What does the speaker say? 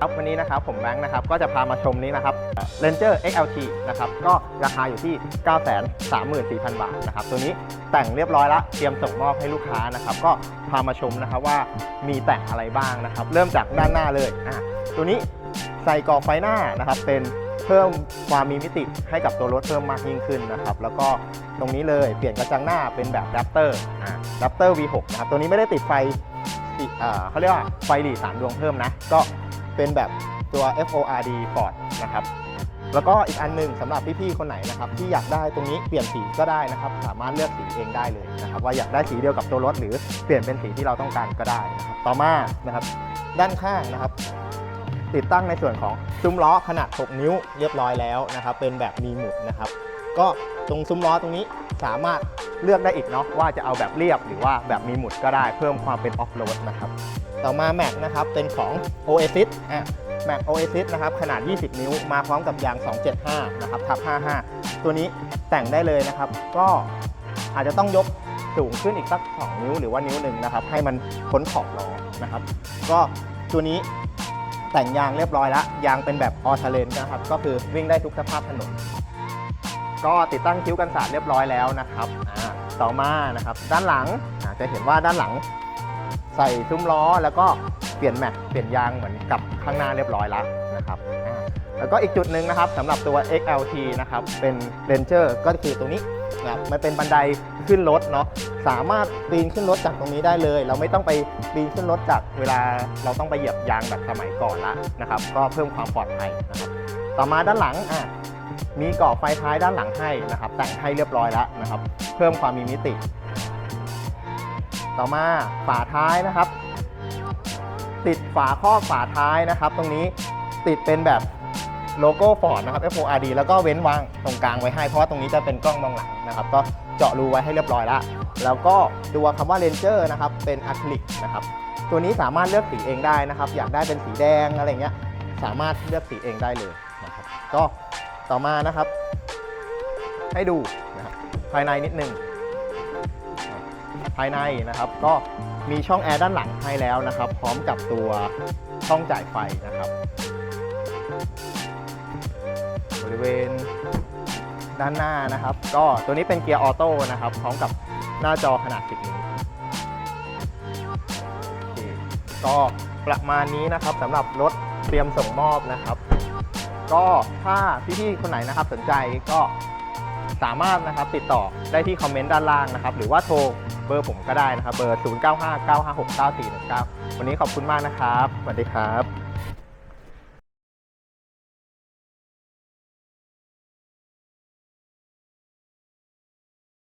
ครับวันนี้นะครับผมแบงค์นะครับก็จะพามาชมนี้นะครับ Ranger XLT นะครับก็ราคาอยู่ที่ 934,000 บาทนะครับตัวนี้แต่งเรียบร้อยแล้วเตรียมส่งมอบให้ลูกค้านะครับก็พามาชมนะครับว่ามีแต่งอะไรบ้างนะครับ เริ่มจากด้านหน้าเลยอะตัวนี้ใส่กรอบไฟหน้านะครับเป็นเพิ่มความมีมิติให้กับตัวรถเพิ่มมากยิ่งขึ้นนะครับแล้วก็ตรงนี้เลยเปลี่ยนกระจังหน้าเป็นแบบ Raptor อะ Raptor V6 นะครับตัวนี้ไม่ได้ติดไฟเขาเรียกว่าไฟหลีสามดวงเพิ่มนะก็ เป็นแบบตัว FORD Ford นะครับแล้วก็อีกอันหนึ่งสำหรับพี่ๆคนไหนนะครับที่อยากได้ตรงนี้เปลี่ยนสีก็ได้นะครับ สามารถเลือกสีเองได้เลยนะครับ ว่าอยากได้สีเดียวกับตัวรถ หรือเปลี่ยนเป็นสีที่เราต้องการก็ได้นะครับต่อมานะครับด้านข้างนะครับ ติดตั้งในส่วนของซุ้มล้อขนาด 6 นิ้วเรียบร้อยแล้วนะครับ เป็นแบบมีหมุดนะครับ ก็ตรงซุ้มล้อตรงนี้สามารถเลือกได้อีกเนาะว่าจะเอาแบบเรียบหรือว่าแบบมีหมุดก็ได้เพิ่มความเป็นออฟโรดนะครับ ต่อมาแม็กนะครับ เป็นของ Oasis อะแม็ก Oasis นะครับ ขนาด 20 นิ้ว มาพร้อมกับยาง 275 นะครับทับ 55 ตัวนี้แต่งได้เลยนะครับ ก็อาจจะต้องยกสูงขึ้นอีกสัก 2 นิ้วหรือว่านิ้วหนึ่งนะครับ ให้มันพ้นขอบล้อนะครับ ก็ตัวนี้แต่งยางเรียบร้อยแล้ว ยางเป็นแบบออ t เลนนะครับ ก็คือวิ่งได้ทุกสภาพถนน ก็ติดตั้งคิ้วกันสาดเรียบร้อยแล้วนะครับต่อมานะครับ ด้านหลังจะเห็นว่าด้านหลัง ใส่ซุ้มล้อแล้วก็เปลี่ยนแม็กเปลี่ยนยางเหมือนกับข้างหน้าเรียบร้อยแล้วนะครับแล้วก็อีกจุดหนึ่งนะครับสำหรับตัว XLT นะครับเป็น Ranger ก็คือตรงนี้นะครับมันเป็นบันไดขึ้นรถเนาะสามารถปีนขึ้นรถจากตรงนี้ได้เลย เราไม่ต้องไปปีนขึ้นรถจากเวลาเราต้องไปเหยียบยางแบบสมัยก่อนละนะครับ ก็เพิ่มความปลอดภัยนะครับต่อมาด้านหลังอะมีกรอบไฟท้ายด้านหลังให้นะครับแต่งให้เรียบร้อยแล้วนะครับ เพิ่มความมีมิติ ต่อมาฝาท้ายนะครับ ติดฝาครอบฝาท้ายนะครับ ตรงนี้ติดเป็นแบบโลโก้ฟอร์ดนะครับ FORD แล้วก็เว้นวางตรงกลางไว้ให้ เพราะว่าตรงนี้จะเป็นกล้องมองหลังนะครับ ก็เจาะรูไว้ให้เรียบร้อยล้วแล้วก็ตัวคำว่า Ranger นะครับ เป็นอะคริลิกนะครับ ตัวนี้สามารถเลือกสีเองได้นะครับ อยากได้เป็นสีแดงอะไรเงี้ย สามารถเลือกสีเองได้เลยนะครับ ก็ต่อมานะครับ ให้ดูนะครับภายในนิดนึง ภายในนะครับ ก็มีช่องแอร์ด้านหลังให้แล้วนะครับ พร้อมกับตัวช่องจ่ายไฟนะครับ บริเวณด้านหน้านะครับ ก็ตัวนี้เป็นเกียร์ออโต้นะครับ พร้อมกับหน้าจอขนาด 10 นิ้วโอเคก็ประมาณนี้นะครับสำหรับรถเตรียมส่งมอบนะครับ ก็ถ้าพี่ๆคนไหนนะครับสนใจก็สามารถนะครับติดต่อได้ที่คอมเมนต์ด้านล่างนะครับ หรือว่าโทร เบอร์ผมก็ได้นะครับ เบอร์ 0959569419 วันนี้ขอบคุณมากนะครับ สวัสดีครับ